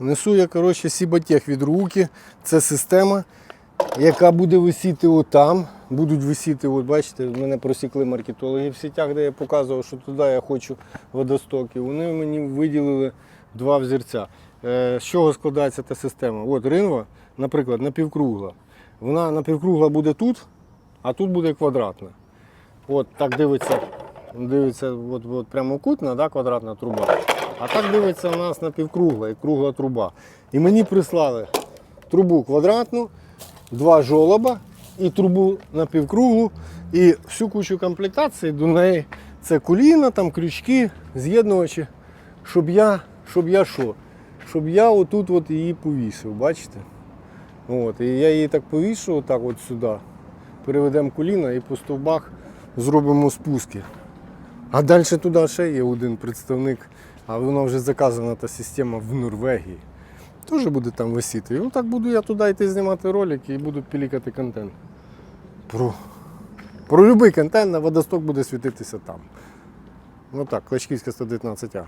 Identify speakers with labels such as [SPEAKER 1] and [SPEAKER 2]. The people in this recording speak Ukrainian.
[SPEAKER 1] Несу я, коротше, Сіботех від руки. Це система, яка буде висіти отам. Будуть висіти, от бачите, мене просікли маркетологи в сітях, де я показував, що туди я хочу водостоки. Вони мені виділили два взірця. Е, З чого складається та система? От ринва, наприклад, напівкругла. Вона напівкругла буде тут, а тут буде квадратна. От так дивиться, дивиться от, от прямокутна, да, квадратна труба. А так дивиться у нас напівкругла і кругла труба. І мені прислали трубу квадратну, два жолоба і трубу напівкруглу, і всю кучу комплектації до неї. Це коліна, там крючки, з'єднувачі, щоб я, щоб я що? Щоб я отут от її повісив, бачите? От, і я її так повішу, отак от сюди. Переведемо коліна і по стовбах зробимо спуски. А далі туди ще є один представник, а вона вже заказана та система в Норвегії. Теж буде там висіти. І так буду я туди йти знімати ролики і буду пілікати контент. Про, про будь-який контент на водосток буде світитися там. Ну так, Клачківська 119А.